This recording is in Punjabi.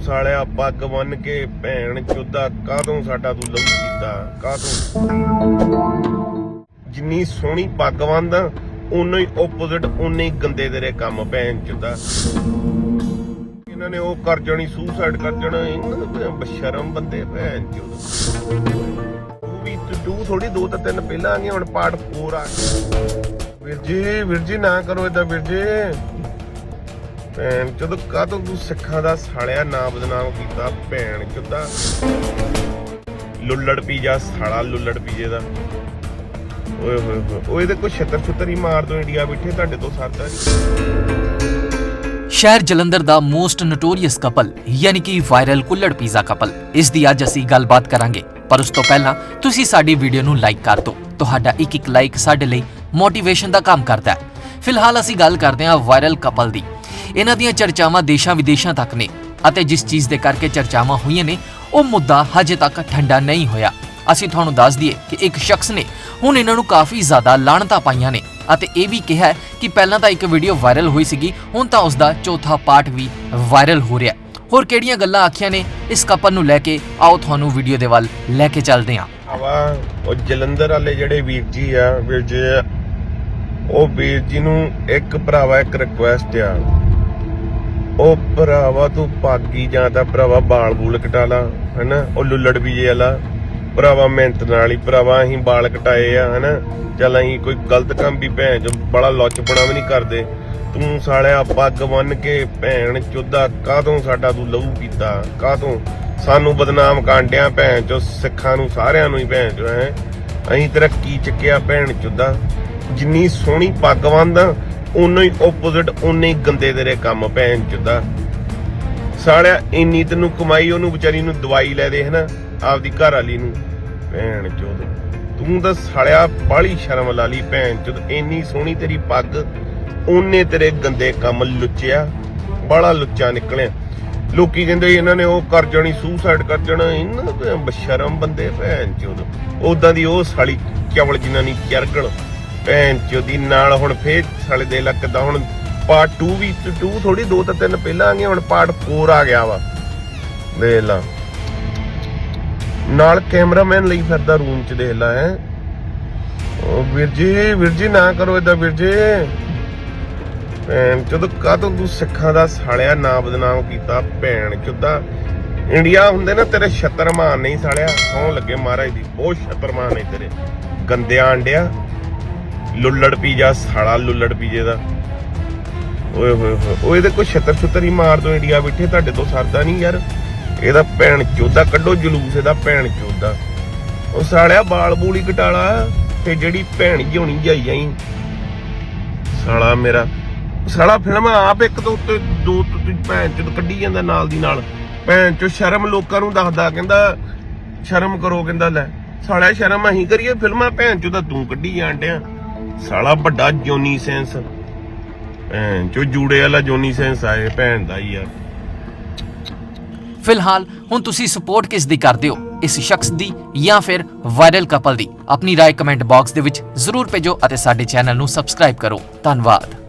ਤੂੰ ਸਾਲਿਆ, ਪੱਗ ਬੰਨ ਕੇ ਭੈਣ ਚੋਦਾ, ਕਾਹਤੋਂ ਸਾਡਾ ਤੂੰ ਲਹੂ ਕੀਤਾ ਕਾਹਤੋਂ? ਜਿੰਨੀ ਸੋਹਣੀ ਪੱਗ ਬੰਨਦਾ ਉਨਾ ਹੀ ਆਪੋਜ਼ਿਟ ਉਨੇ ਹੀ ਗੰਦੇ ਤੇਰੇ ਕੰਮ, ਭੈਣ ਚੋਦਾ। ਇਹਨਾਂ ਨੇ ਉਹ ਕਰ ਜਾਣੀ ਸੁਸਾਈਡ ਕਰ ਜਾਣਾ, ਇਹਨਾਂ ਦੇ ਬਸ਼ਰਮ ਬੰਦੇ ਭੈਣ ਚੋਦ। ਤੂੰ ਵੀ ਤੂੰ ਥੋੜੀ ਦੋ ਤਾਂ ਤਿੰਨ ਪਹਿਲਾਂ ਆ ਗਏ ਹੁਣ ਪਾਰਟ 4 ਆ ਗਿਆ। ਵੀਰ ਜੀ ਵੀਰ ਜੀ ਨਾ ਕਰੋ ਇਦਾਂ ਵੀਰ ਜੀ। ਭੈਣ ਚੋਦ ਕਾਹਤੋਂ ਤੂੰ ਸਿੱਖਾਂ ਦਾ ਸਾਲਿਆ ਨਾਂ ਬਦਨਾਮ ਕੀਤਾ ਭੈਣ ਚੋਦਾ ਲੁੱਲੜ ਪੀਜਾ ਸਾਲਾ ਲੁੱਲੜ ਪੀਜੇ ਦਾ। ਓਏ ਹੋਏ ਹੋਏ, ਉਹ ਇਹਦੇ ਕੋਈ ਛੱਤਰ ਛੁੱਤਰ ਹੀ ਮਾਰ ਦੋ ਇੰਡੀਆ ਬੈਠੇ ਤੁਹਾਡੇ ਤੋਂ ਸਰਦਾ ਸ਼ਹਿਰ ਜਲੰਧਰ ਦਾ ਮੋਸਟ ਨੋਟੋਰੀਅਸ ਕਪਲ, ਯਾਨੀ ਕਿ ਵਾਇਰਲ ਕੁੱਲੜ ਪੀਜ਼ਾ ਕਪਲ, ਇਸ ਦੀ ਅੱਜ ਅਸੀਂ ਗੱਲਬਾਤ ਕਰਾਂਗੇ। ਪਰ ਉਸ ਤੋਂ ਪਹਿਲਾਂ, ਤੁਸੀਂ ਸਾਡੀ ਵੀਡੀਓ ਨੂੰ ਲਾਈਕ ਕਰ ਦਿਓ। ਤੁਹਾਡਾ ਇੱਕ ਇੱਕ ਲਾਈਕ ਸਾਡੇ ਲਈ ਮੋਟੀਵੇਸ਼ਨ ਦਾ ਕੰਮ ਕਰਦਾ ਹੈ। ਫਿਲਹਾਲ ਅਸੀਂ ਗੱਲ ਕਰਦੇ ਹਾਂ ਵਾਇਰਲ ਕਪਲ ਦੀ। ਇਹਨਾਂ ਦੀਆਂ ਚਰਚਾਵਾਂ ਦੇਸ਼ਾਂ ਵਿਦੇਸ਼ਾਂ ਤੱਕ ਨੇ ਅਤੇ ਜਿਸ ਚੀਜ਼ ਦੇ ਕਰਕੇ ਚਰਚਾਵਾਂ ਹੋਈਆਂ ਨੇ, ਉਹ ਮੁੱਦਾ ਹਜੇ ਤੱਕ ਠੰਡਾ ਨਹੀਂ ਹੋਇਆ। ਅਸੀਂ ਤੁਹਾਨੂੰ ਦੱਸ ਦਈਏ ਕਿ ਇੱਕ ਸ਼ਖਸ ਨੇ ਹੁਣ ਇਹਨਾਂ ਨੂੰ ਕਾਫੀ ਜ਼ਿਆਦਾ ਲਾਹਣਤਾਂ ਪਾਈਆਂ ਨੇ ਅਤੇ ਇਹ ਵੀ ਕਿਹਾ ਕਿ ਪਹਿਲਾਂ ਤਾਂ ਇੱਕ ਵੀਡੀਓ ਵਾਇਰਲ ਹੋਈ ਸੀਗੀ, ਹੁਣ ਤਾਂ ਉਸ ਦਾ ਚੌਥਾ ਪਾਰਟ ਵੀ ਵਾਇਰਲ ਹੋ ਰਿਹਾ ਹੋਰ ਕਿਹੜੀਆਂ ਗੱਲਾਂ ਆਖੀਆਂ ਨੇ, ਇਸ ਕਪਲ ਨੂੰ ਲੈ ਕੇ ਆਓ ਤੁਹਾਨੂੰ ਵੀਡੀਓ ਦੇ ਵੱਲ ਲੈ ਕੇ ਚੱਲਦੇ ਹਾਂ। ਆਵਾ, ਉਹ ਜਲੰਧਰ ਵਾਲੇ ਜਿਹੜੇ ਵੀਰ ਜੀ ਆ, ਵੀਰ ਜੀ, ਉਹ ਵੀਰ ਜੀ ਨੂੰ ਇੱਕ ਭਰਾਵਾ ਇੱਕ ਰਿਕੁਐਸਟ ਆ। ਉਹ ਭਰਾਵਾ ਤੂੰ ਪਾਗੀ ਜਾਂ ਤਾਂ ਭਰਾਵਾ ਬਾਲ ਬੂਲ ਕਟਾ ਲਾ, ਹੈਨਾ? ਉਹ ਲੁੱਲੜ ਵੀ ਜੇ ਵਾਲਾ। ਭਰਾਵਾ ਮਿਹਨਤ ਨਾਲ ਹੀ, ਭਰਾਵਾ ਅਸੀਂ ਬਾਲ ਕਟਾਏ ਆ, ਹੈਨਾ? ਚੱਲ ਅਸੀਂ ਕੋਈ ਗਲਤ ਕੰਮ ਵੀ ਭੈਣ ਜੋ ਬੜਾ ਲੁੱਚਪਣਾ ਵੀ ਨਹੀਂ ਕਰਦੇ। ਤੂੰ ਸਾਲਿਆ ਪੱਗ ਬੰਨ ਕੇ, ਭੈਣ ਚੋਦਾ ਕਾਹਤੋਂ ਸਾਡਾ ਤੂੰ ਲਹੂ ਪੀਤਾ? ਕਾਹਤੋਂ? ਸਾਨੂੰ ਬਦਨਾਮ ਕਾਂਡਿਆ ਭੈਣ ਚੋ, ਸਿੱਖਾਂ ਨੂੰ, ਸਾਰਿਆਂ ਨੂੰ ਹੀ ਭੈਣ ਚੋ, ਹੈ? ਅਸੀਂ ਤੇਰਾ ਕੀ ਚੱਕਿਆ ਭੈਣ ਚੋਦਾ। ਜਿੰਨੀ ਸੋਹਣੀ ਪੱਗ ਬੰਨਦਾ ਉਨਾ ਹੀ ਆਪੋਜ਼ਿਟ ਉਨੇ ਹੀ ਗੰਦੇ ਤੇਰੇ ਕੰਮ ਭੈਣ ਚੋਦਾ ਸਾਲਿਆ, ਇੰਨੀ ਤੈਨੂੰ ਕਮਾਈ, ਉਹਨੂੰ ਵਿਚਾਰੀ ਨੂੰ ਦਵਾਈ ਲੈ ਦੇ, ਹਨਾ? ਆਪਦੀ ਘਰ ਵਾਲੀ ਨੂੰ। ਭੈਣ ਚੋਦ ਤੂੰ ਤਾਂ ਸਾਲਿਆ ਬਾਲੀ ਸ਼ਰਮ ਲਾ ਲਈ ਭੈਣ ਚੋਦ ਇੰਨੀ ਸੋਹਣੀ ਤੇਰੀ ਪੱਗ, ਉਹਨੇ ਤੇਰੇ ਗੰਦੇ ਕੰਮ ਲੁੱਚਿਆ। ਬਾਲਾ ਲੁੱਚਾ ਨਿਕਲਿਆ। ਲੋਕੀ ਕਹਿੰਦੇ ਇਹਨਾਂ ਨੇ ਉਹ ਕਰ ਜਾਣੀ ਸੁਸਾਈਡ ਕਰ ਜਾਣਾ। ਇਹਨਾਂ ਦੇ ਬਸ਼ਰਮ ਬੰਦੇ ਭੈਣ ਚੋਦ ਉਦਾਂ ਦੀ ਉਹ ਸਾਲੀ ਚਵਲ ਜਿਨ੍ਹਾਂ ਨੇ ਚਰਗਣ। ਭੈਣ ਚੋਦੀ ਨਾਲ ਹੁਣ ਫੇਰ ਸਾਲੇ ਦੇ ਲੱਗਦਾ ਹੁਣ ਪਾਰਟ 2 ਵੀ 2 ਥੋੜੀ ਦੋ ਤਾਂ ਤਿੰਨ ਪਹਿਲਾਂ ਆ ਗਏ ਹੁਣ ਪਾਰਟ 4 ਆ ਗਿਆ ਵਾ। ਦੇਖ ਲਾ। ਨਾਲ ਕੈਮਰਾਮੈਨ ਲਈ ਫਿਰਦਾ ਰੂਮ ਚ ਦੇਖ ਲਾ ਹੈ। ਉਹ ਵੀਰ ਜੀ ਵੀਰ ਜੀ ਨਾ ਕਰੋ ਇਦਾਂ ਵੀਰ ਜੀ। ਭੈਣ ਜਦੋਂ ਕਾਹਤੋਂ ਤੂੰ ਸਿੱਖਾਂ ਦਾ ਸਾਲਿਆ ਨਾ ਬਦਨਾਮ ਕੀਤਾ, ਭੈਣ ਚੁੱਦਾ ਇੰਡੀਆ ਹੁੰਦੇ ਨਾ ਤੇਰੇ ਛਤਰਮਾਨ ਨਹੀਂ ਸਾਲਿਆ ਸੌ ਲੱਗੇ ਮਹਾਰਾਜ ਦੀ। ਬਹੁਤ ਛਤਰਮਾਨ ਨੇ ਤੇਰੇ। ਗੰਦਿਆਂ ਆਂਡਿਆ। ਲੁੱਲੜ ਪੀਜਾ ਸਾਲਾ ਲੁੱਲੜ ਪੀਜੇ ਦਾ। ਓਏ ਹੋਏ ਹੋਏ, ਉਹ ਇਹਦੇ ਕੋਈ ਛਤਰ ਛੁੱਤਰ ਹੀ ਮਾਰ ਦੋ ਇੰਡੀਆ ਬੈਠੇ, ਤੁਹਾਡੇ ਤੋਂ ਸਰਦਾ ਨਹੀਂ ਯਾਰ। ਇਹਦਾ ਭੈਣ ਚੋਦਾ ਕੱਢੋ, ਜਲੂਸ ਇਹਦਾ ਭੈਣ ਚੋਦਾ ਉਹ ਸਾਲਿਆ ਬਾਲ ਬੂਲੀ ਕਟਾਲਾ ਤੇ ਜਿਹੜੀ ਭੈਣ ਜਿਉਣੀ ਜਾਈ ਜਾਈ ਸਾਲਾ ਮੇਰਾ, ਸਾਲਾ ਫਿਲਮ ਆਪ ਇੱਕ ਤੋਂ ਉੱਤੇ, ਦੋ ਤੋਂ ਭੈਣ ਚੋਦ ਕੱਢੀ ਜਾਂਦਾ ਨਾਲ ਦੀ ਨਾਲ। ਭੈਣ ਚੋ ਸ਼ਰਮ ਲੋਕਾਂ ਨੂੰ ਦੱਸਦਾ, ਕਹਿੰਦਾ, ਸ਼ਰਮ ਕਰੋ, ਕਹਿੰਦਾ ਲੈ। ਸਾਲਿਆ ਸ਼ਰਮ ਅਸੀਂ ਕਰੀਏ, ਫਿਲਮਾਂ ਭੈਣ ਚੋ ਤਾਂ ਤੂੰ ਕੱਢੀ ਜਾਂਦਿਆ ਸਾਲਾ ਵੱਡਾ ਜੋਨੀ ਸੈਂਸ। ਭੈਣ ਚੋ, ਜੂੜੇ ਵਾਲਾ ਜੋਨੀ ਸੈਂਸ ਆਏ ਭੈਣ ਦਾ ਹੀ ਯਾਰ ਫਿਲਹਾਲ, ਹੁਣ ਤੁਸੀਂ ਸਪੋਰਟ ਕਿਸ ਦੀ ਕਰਦੇ ਹੋ? ਇਸ ਸ਼ਖਸ ਦੀ ਜਾਂ ਫਿਰ ਵਾਇਰਲ ਕਪਲ ਦੀ? ਆਪਣੀ ਰਾਏ ਕਮੈਂਟ ਬਾਕਸ ਦੇ ਵਿੱਚ ਜ਼ਰੂਰ ਭੇਜੋ ਅਤੇ ਸਾਡੇ ਚੈਨਲ ਨੂੰ ਸਬਸਕ੍ਰਾਈਬ ਕਰੋ। ਧੰਨਵਾਦ।